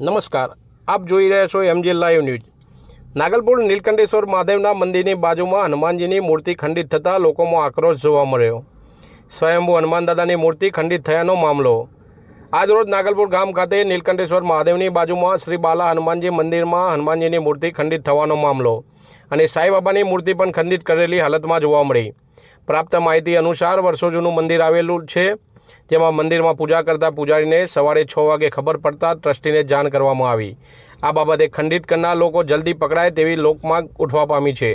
નમસ્કાર. આપ જોઈ રહ્યા છો MG live news. Nagalpur Nilkantheshwar મહાદેવના મંદિરની બાજુમાં હનુમાનજીની મૂર્તિ ખંડિત થતાં લોકોમાં આક્રોશ જોવા મળ્યો. સ્વયંભૂ હનુમાન દાદાની મૂર્તિ ખંડિત થયાનો મામલો. આજરોજ નાગલપુર ગામ ખાતે નીલકંઠેશ્વર મહાદેવની બાજુમાં શ્રી બાલા હનુમાનજી મંદિરમાં હનુમાનજીની મૂર્તિ ખંડિત થવાનો મામલો અને સાંઈબાબાની મૂર્તિ પણ ખંડિત કરેલી હાલતમાં જોવા મળી. પ્રાપ્ત માહિતી અનુસાર વર્ષો જૂનું મંદિર આવેલું છે. જેમાં મંદિરમાં પૂજા કરતા પૂજારીને સવારે છ વાગે ખબર પડતા ટ્રસ્ટીને જાણ કરવામાં આવી. આ બાબતે ખંડિત કરનાર લોકો જલ્દી પકડાય તેવી લોકમાંગ ઉઠવા પામી છે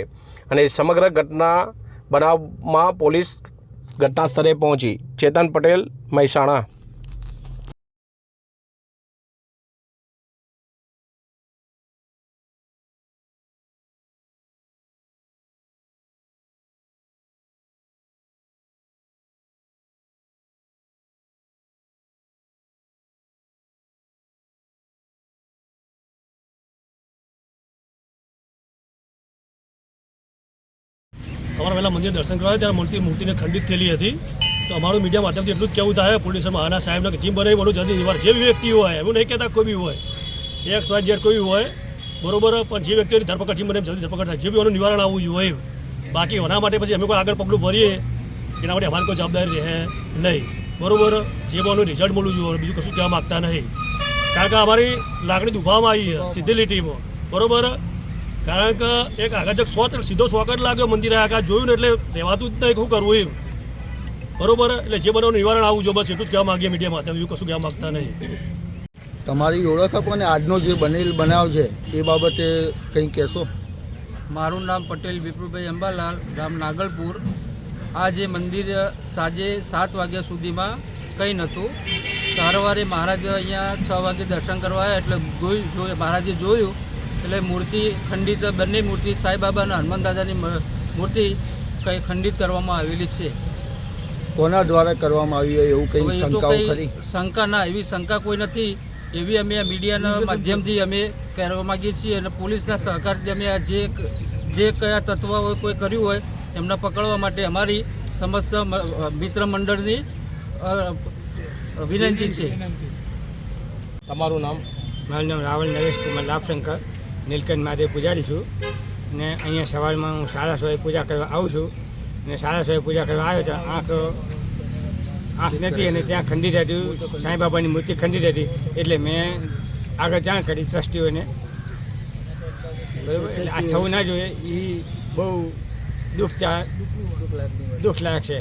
અને સમગ્ર ઘટના બનાવમાં પોલીસ ઘટના સ્થળે પહોંચી. ચેતન પટેલ, મહેસાણા. અમારા પહેલાં મંદિર દર્શન કરવા ત્યારે મૂર્તિ મૂર્તિને ખંડિત થયેલી હતી. તો અમારું મીડિયા માધ્યમથી એટલું જ કહેવું થાય, પોલીસ આના સાહેબને જીમ બનાવી બધું જલ્દી નિવાર જે વ્યક્તિ હોય, એવું નહીં કહેતા કોઈ બી હોય. એક્સ વાય ઝેડ કોઈ હોય, બરોબર, પણ જે વ્યક્તિઓની ધરપકડ જીમ બને જલ્દી ધરપકડ થાય. જે બી એનું નિવારણ આવવું જોઈએ બાકી એના માટે પછી અમે કોઈ આગળ પગલું ભરીએ, એના માટે અમારી કોઈ જવાબદારી રહે નહીં. બરોબર, જે બોનું રિઝલ્ટ મળવું જોઈએ, બીજું કશું કહેવા માગતા નહીં. કારણ કે અમારી લાગણી દુભાવવામાં આવી છે, સીધી લીટીમાં. બરોબર? કારણ કે એક આગળ સો સીધો શોખ જ લાગ્યો મંદિરે. આગળ જોયું ને એટલે રહેવાતું જ નહીં શું કરવું એમ. બરોબર? એટલે જે બનાવનું નિવારણ આવું જો બસ એટલું જ કહેવા માગીએ મીડિયામાં તમે એવું કશું કહેવા માગતા નહીં. તમારી ઓળખ આપો ને આજનો જે બનેલ બનાવ છે એ બાબતે કંઈ કહેશો? મારું નામ પટેલ વિપુલભાઈ અંબાલાલ ગામ નાગલપુર. આ જે મંદિર સાંજે સાત વાગ્યા સુધીમાં કંઈ નહોતું. સારવારે મહારાજ અહીંયા છ વાગે દર્શન કરવા આવ્યા એટલે જોયું જોઈ મહારાજે જોયું. એટલે મૂર્તિ ખંડિત બંને મૂર્તિ સાંઈબાબા અને હનુમાન દાદાની મૂર્તિ કંઈ ખંડિત કરવામાં આવેલી છે. કોના દ્વારા કરવામાં આવી હોય એવું કંઈ એ તો શંકાઓ કંઈ ખરી? શંકા ના એવી શંકા કોઈ નથી. એવી અમે આ મીડિયાના માધ્યમથી અમે કહેવા માગીએ છીએ અને પોલીસના સહકારથી અમે આ જે જે કયા તત્વો કોઈ કર્યું હોય એમને પકડવા માટે અમારી સમસ્ત મિત્ર મંડળની વિનંતી છે. તમારું નામ? મારું નામ રાવલ નરેશ કુમાર લાભશંકર. નીલકંઠ મહાદેવ પૂજારી છું. ને અહીંયા સવારમાં હું સાડા સોએ પૂજા કરવા આવું છું. ને સાડા સોએ પૂજા કરવા આવ્યો તો આંખ આંખ નથી અને ત્યાં ખંડિત હતી. સાંઈબાબાની મૂર્તિ ખંડિત હતી. એટલે મેં આગળ જાણ કરી ટ્રસ્ટીઓને. બરાબર? એટલે આ થવું ના જોઈએ. એ બહુ દુઃખ દુઃખલાયક છે.